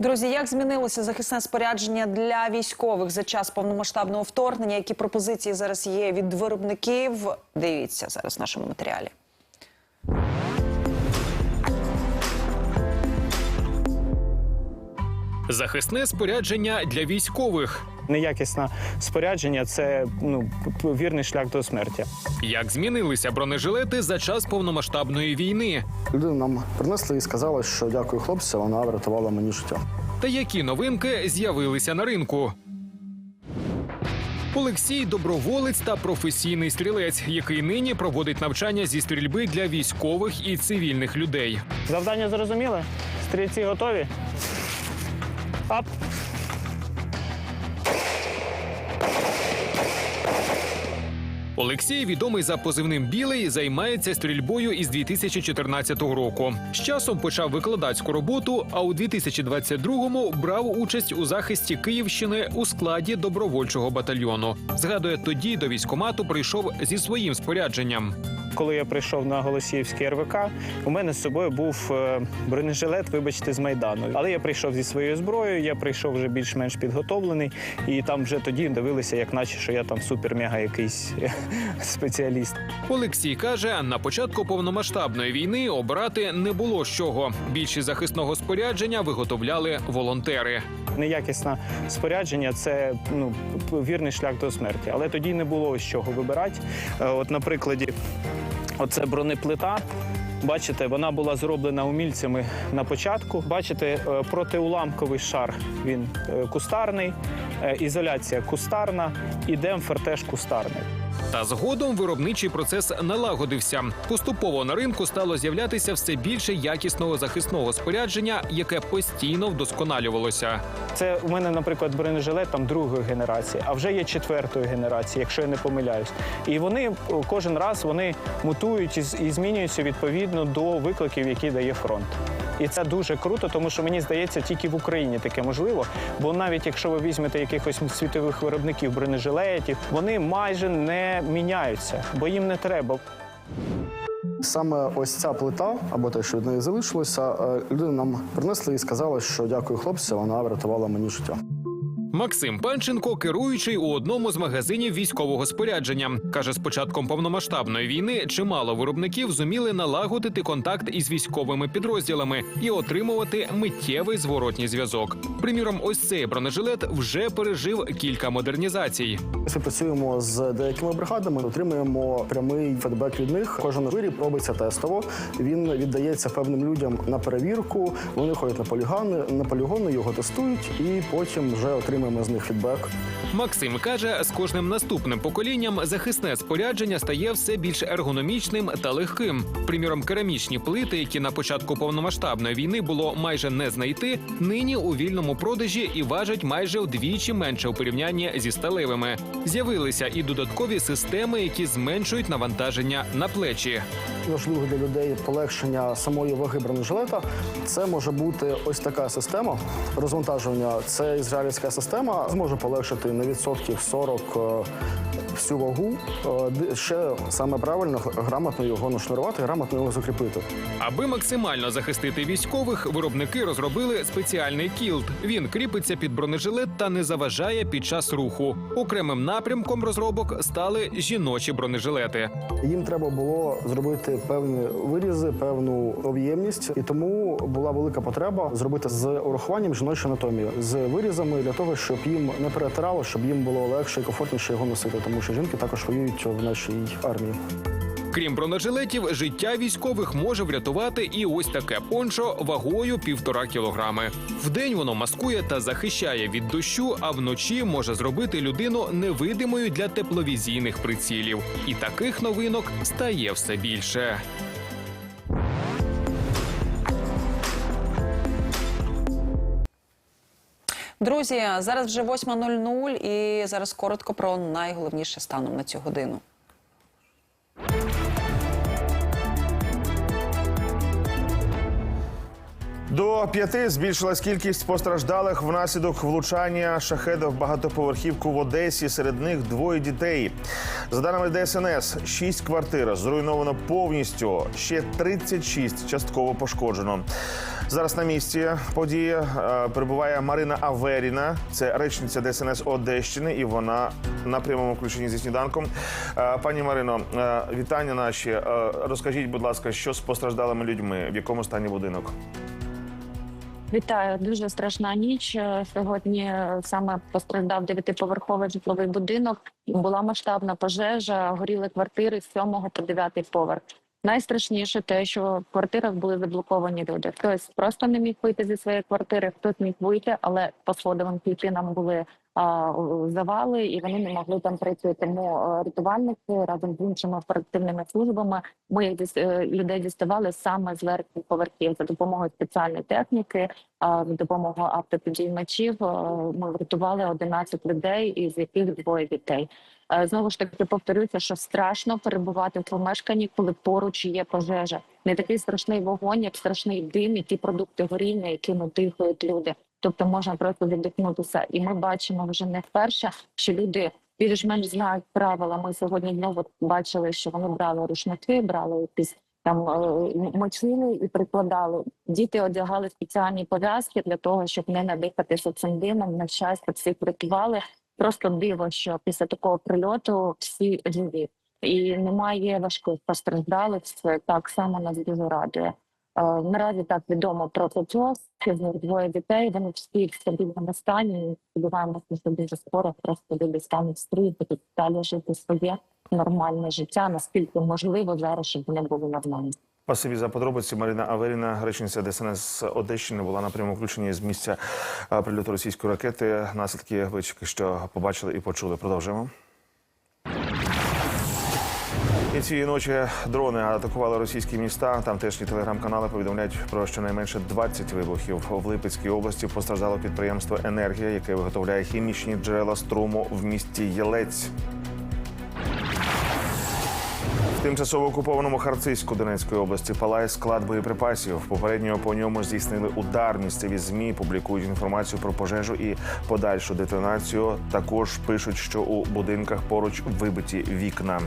Друзі, як змінилося захисне спорядження для військових за час повномасштабного вторгнення? Які пропозиції зараз є від виробників? Дивіться зараз в нашому матеріалі. Захисне спорядження для військових. Неякісне спорядження це ну вірний шлях до смерті. Як змінилися бронежилети за час повномасштабної війни? Людина нам принесли і сказала, що дякую хлопцю, вона врятувала мені життя. Та які новинки з'явилися на ринку? Олексій доброволець та професійний стрілець, який нині проводить навчання зі стрільби для військових і цивільних людей. Завдання зрозуміли? Стрільці готові? Ап! Олексій, відомий за позивним білий, займається стрільбою із 2014 року. З часом почав викладацьку роботу, а у 2022-му брав участь у захисті Київщини у складі добровольчого батальйону. Згадує, тоді до військомату прийшов зі своїм спорядженням. Коли я прийшов на Голосіївський РВК, у мене з собою був е, бронежилет, вибачте, з майдану. Але я прийшов зі своєю зброєю, я прийшов вже більш-менш підготовлений, і там вже тоді дивилися, як наче що я там супер-мега якийсь спеціаліст. Олексій каже, на початку повномасштабної війни обирати не було з чого. Більшість захисного спорядження виготовляли волонтери. Неякісне спорядження це ну вірний шлях до смерті. Але тоді не було з чого вибирати. Е, От на прикладі, оце бронеплита. Бачите, вона була зроблена умільцями на початку. Бачите, е, протиуламковий шар він е, кустарний, е, ізоляція кустарна і демпфер теж кустарний. Та згодом виробничий процес налагодився. Поступово на ринку стало з'являтися все більше якісного захисного спорядження, яке постійно вдосконалювалося. Це у мене, наприклад, бронежилет там другої генерації, а вже є четвертої генерації, якщо я не помиляюсь. І вони кожен раз вони мутують і змінюються відповідно до викликів, які дає фронт. І це дуже круто, тому що мені здається, тільки в Україні таке можливо. Бо навіть якщо ви візьмете якихось світових виробників бронежилетів, вони майже не міняються, бо їм не треба. Саме ось ця плита, або те, що від неї залишилося, люди людина нам принесли і сказала, що дякую хлопці, вона врятувала мені життя. Максим Панченко, керуючий у одному з магазинів військового спорядження, каже, з початком повномасштабної війни чимало виробників зуміли налагодити контакт із військовими підрозділами і отримувати миттєвий зворотній зв'язок. Приміром, ось цей бронежилет вже пережив кілька модернізацій. Співпрацюємо з деякими бригадами, отримуємо прямий фідбек від них. Кожен виріб робиться тестово. Він віддається певним людям на перевірку. Вони ходять на полігони, на полігони його тестують, і потім вже отримуємо з них фідбек. Максим каже, з кожним наступним поколінням захисне спорядження стає все більш ергономічним та легким. Приміром, керамічні плити, які на початку повномасштабної війни було майже не знайти, нині у вільному продажі і важать майже вдвічі менше у порівнянні зі сталевими. З'явилися і додаткові системи, які зменшують навантаження на плечі. Важливо для людей полегшення самої ваги бронежилета. Це може бути ось така система розвантажування. Це ізраїльська система зможе полегшити на відсотків 40 е, всю вагу. Е, Ще саме правильно грамотно його нашнурувати, грамотно його закріпити. Аби максимально захистити військових, виробники розробили спеціальний кілт. Він кріпиться під бронежилет та не заважає під час руху. Окремим напрямком розробок стали жіночі бронежилети. Їм треба було зробити певні вирізи, певну об'ємність, і тому була велика потреба зробити з урахуванням жіночої анатомії, з вирізами для того, щоб їм не перетирало, щоб їм було легше і комфортніше його носити, тому що жінки також воюють в нашій армії. Крім бронежилетів, життя військових може врятувати і ось таке пончо вагою півтора кілограми. Вдень воно маскує та захищає від дощу, а вночі може зробити людину невидимою для тепловізійних прицілів. І таких новинок стає все більше. Друзі, зараз вже 8.00 і зараз коротко про найголовніше станом на цю годину. До п'яти збільшилась кількість постраждалих внаслідок влучання шахеда в багатоповерхівку в Одесі. Серед них двоє дітей. За даними ДСНС, шість квартир зруйновано повністю. Ще 36 частково пошкоджено. Зараз на місці події е, перебуває Марина Аверіна, це речниця ДСНС Одещини, і вона на прямому включенні зі сніданком. Е, Пані Марино, е, вітання наші. Розкажіть, будь ласка, що з постраждалими людьми, в якому стані будинок? Вітаю, дуже страшна ніч. Е, Сьогодні е, саме постраждав дев'ятиповерховий житловий будинок. Була масштабна пожежа, горіли квартири з сьомого по дев'ятий поверх. Найстрашніше те, що в квартирах були заблоковані люди. Хтось просто не міг вийти зі своєї квартири, хтось міг вийти, але по сходовим клітинам були завали, і вони не могли там прийти. Тому е, рятувальники разом з іншими оперативними службами ми їх е, людей діставали саме з верхніх поверхів за допомогою спеціальної техніки, а за допомогою автопідіймачів. е, Ми врятували 11 людей, із яких двоє дітей. Е, Знову ж таки повторюся, що страшно перебувати в помешканні, коли поруч є пожежа. Не такий страшний вогонь, як страшний дим і ті продукти горіння, якими дихають люди. Тобто можна просто віддихнутися. І ми бачимо вже не вперше, що люди більш-менш знають правила. Ми сьогодні знову бачили, що вони брали рушники, брали якісь там е, мочили і прикладали. Діти одягали спеціальні пов'язки для того, щоб не надихатися цим димом. На щастя, всіх врятували. Просто диво, що після такого прильоту всі живі. І немає важких постраждалих. Так само нас дуже радує. Е, Наразі так відомо про п'ятьох, з них двоє дітей. Вони всі в стабільному стані. Сподіваємося, що дуже скоро просто люди стануть стрій, будуть далі жити своє нормальне життя, наскільки можливо зараз, щоб вони були нормальні. Спасибі за подробиці. Марина Аверіна, речниця ДСНС Одещини, була на прямому включенні з місця е, прильоту російської ракети. Наслідки ви тільки що побачили і почули. Продовжуємо. І цієї ночі дрони атакували російські міста. Тамтешні телеграм-канали повідомляють про щонайменше 20 вибухів. В Липецькій області постраждало підприємство Енергія, яке виготовляє хімічні джерела струму в місті Єлець. В тимчасово окупованому Харцизьку Донецької області палає склад боєприпасів. Попередньо по ньому здійснили удар. Місцеві змі публікують інформацію про пожежу і подальшу детонацію. Також пишуть, що у будинках поруч вибиті вікна.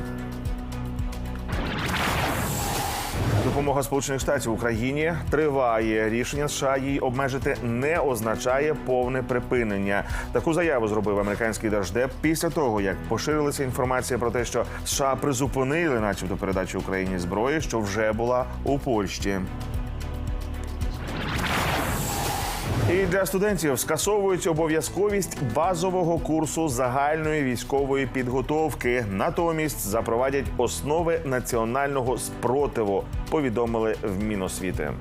Допомога Сполучених Штатів Україні триває. Рішення США її обмежити не означає повне припинення. Таку заяву зробив американський держдеп після того, як поширилася інформація про те, що США призупинили, начебто, передачу Україні зброї, що вже була у Польщі. І для студентів скасовують обов'язковість базового курсу загальної військової підготовки. Натомість запровадять основи національного спротиву. Повідомили в Міносвіти.